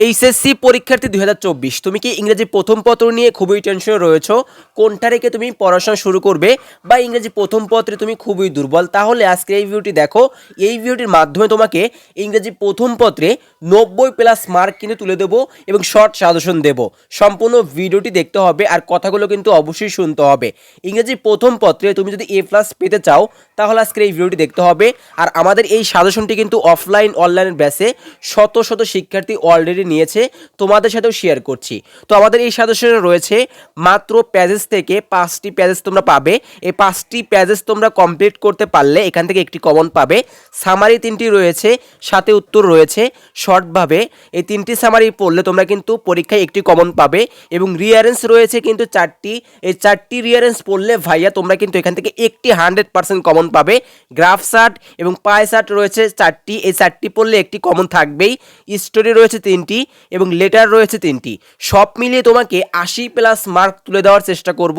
HSC পরীক্ষার্থী দু হাজার চব্বিশ, তুমি কি ইংরেজি প্রথম পত্র নিয়ে খুবই টেনশনে রয়েছো? কোনটা রেখে তুমি পড়াশোনা শুরু করবে? বা ইংরেজি প্রথম পত্রে তুমি খুবই দুর্বল? তাহলে আজকে এই ভিডিওটি দেখো। এই ভিডিওটির মাধ্যমে তোমাকে ইংরেজি প্রথম পত্রে নব্বই প্লাস মার্ক কিন্তু তুলে দেবো এবং শর্ট সাজেশন দেব। সম্পূর্ণ ভিডিওটি দেখতে হবে আর কথাগুলো কিন্তু অবশ্যই শুনতে হবে। ইংরেজি প্রথম পত্রে তুমি যদি এ প্লাস পেতে চাও, তাহলে আজকের এই ভিডিওটি দেখতে হবে। আর আমাদের এই সাজেশনটি কিন্তু অফলাইন অনলাইনের ব্যাসে শত শত শিক্ষার্থী অলরেডি নিয়েছে, তোমাদের সাথেও শেয়ার করছি। তো আমাদের এই সাজেশনে রয়েছে, মাত্র প্যাজেস থেকে পাঁচটি প্যাজেস তোমরা পাবে। এই পাঁচটি প্যাজেস তোমরা কমপ্লিট করতে পারলে এখান থেকে একটি কমন পাবে। সামারি তিনটি রয়েছে, সাথে উত্তর রয়েছে শর্টভাবে এই তিনটি সামারি পড়লে তোমরা কিন্তু পরীক্ষায় একটি কমন পাবে এবং রিয়ারেন্স রয়েছে কিন্তু চারটি। এই চারটি রিয়ারেন্স পড়লে ভাইয়া তোমরা কিন্তু এখান থেকে একটি হান্ড্রেড পার্সেন্ট কমন পাবে। গ্রাফ শার্ট এবং পায়ে শার্ট রয়েছে চারটি। এই চারটি পড়লে একটি কমন থাকবেই। স্টোরি রয়েছে তিনটি। এবং লেটার রয়েছে তিনটি। সব মিলিয়ে তোমাকে আশি প্লাস মার্ক তুলে দেওয়ার চেষ্টা করব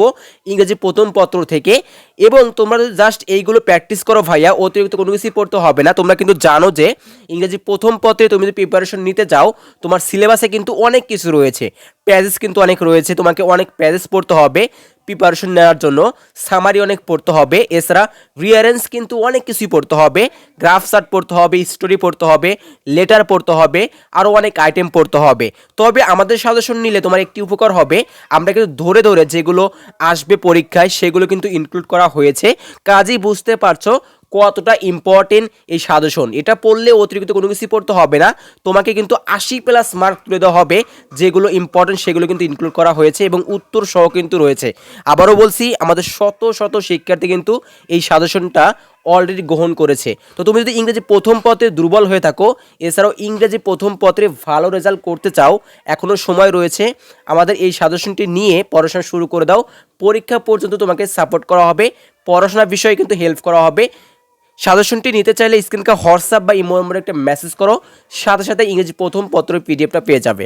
ইংরেজি প্রথম পত্র থেকে। এবং তোমরা জাস্ট এইগুলো প্র্যাকটিস করো ভাইয়া, অতিরিক্ত কোনো কিছুই পড়তে হবে না। তোমরা কিন্তু জানো যে ইংরেজি প্রথম পত্রে তুমি যদি প্রিপারেশন নিতে যাও, তোমার সিলেবাসে কিন্তু অনেক কিছু রয়েছে। প্যাজেস কিন্তু অনেক রয়েছে, তোমাকে অনেক প্যাজেস পড়তে হবে। প্রিপারেশন নেওয়ার জন্য সামারি অনেক পড়তে হবে, এছাড়া রিয়ারেন্স কিন্তু অনেক কিছুই পড়তে হবে। গ্রাফ চার্ট পড়তে হবে স্টোরি পড়তে হবে লেটার পড়তে হবে, আরও অনেক আইটেম পড়তে হবে। তবে আমাদের সাজেশন নিলে তোমার একটি উপকার হবে, আমরা কিন্তু ধরে ধরে যেগুলো আসবে পরীক্ষায় সেগুলো কিন্তু ইনক্লুড করা হয়েছে। কাজেই বুঝতে পারছ কতটা ইম্পর্টেন্ট এই সাজেশন। এটা পড়লে অতিরিক্ত কোনো কিছু পড়তে হবে না। তোমাকে কিন্তু আশি প্লাস মার্ক তুলে দেওয়া হবে, যেগুলো ইম্পর্টেন্ট সেগুলো কিন্তু ইনক্লুড করা হয়েছে এবং উত্তর সহ কিন্তু রয়েছে। আবারও বলছি, আমাদের শত শত শিক্ষার্থী কিন্তু এই সাজেশনটা অলরেডি গ্রহণ করেছে। তো তুমি যদি ইংরেজি প্রথম পত্রে দুর্বল হয়ে থাকো, এছাড়াও ইংরেজি প্রথম পত্রে ভালো রেজাল্ট করতে চাও এখনও সময় রয়েছে। আমাদের এই সাজেশনটি নিয়ে পড়াশোনা শুরু করে দাও। পরীক্ষা পর্যন্ত তোমাকে সাপোর্ট করা হবে। পড়াশোনার বিষয়ে কিন্তু হেল্প করা হবে। সাজেশনটি নিতে চাইলে স্ক্রিনকে হোয়াটসঅ্যাপ বা ইমো নম্বরে একটা মেসেজ করো, সাথে সাথে ইংরেজি প্রথম পত্র পিডিএফটা পেয়ে যাবে।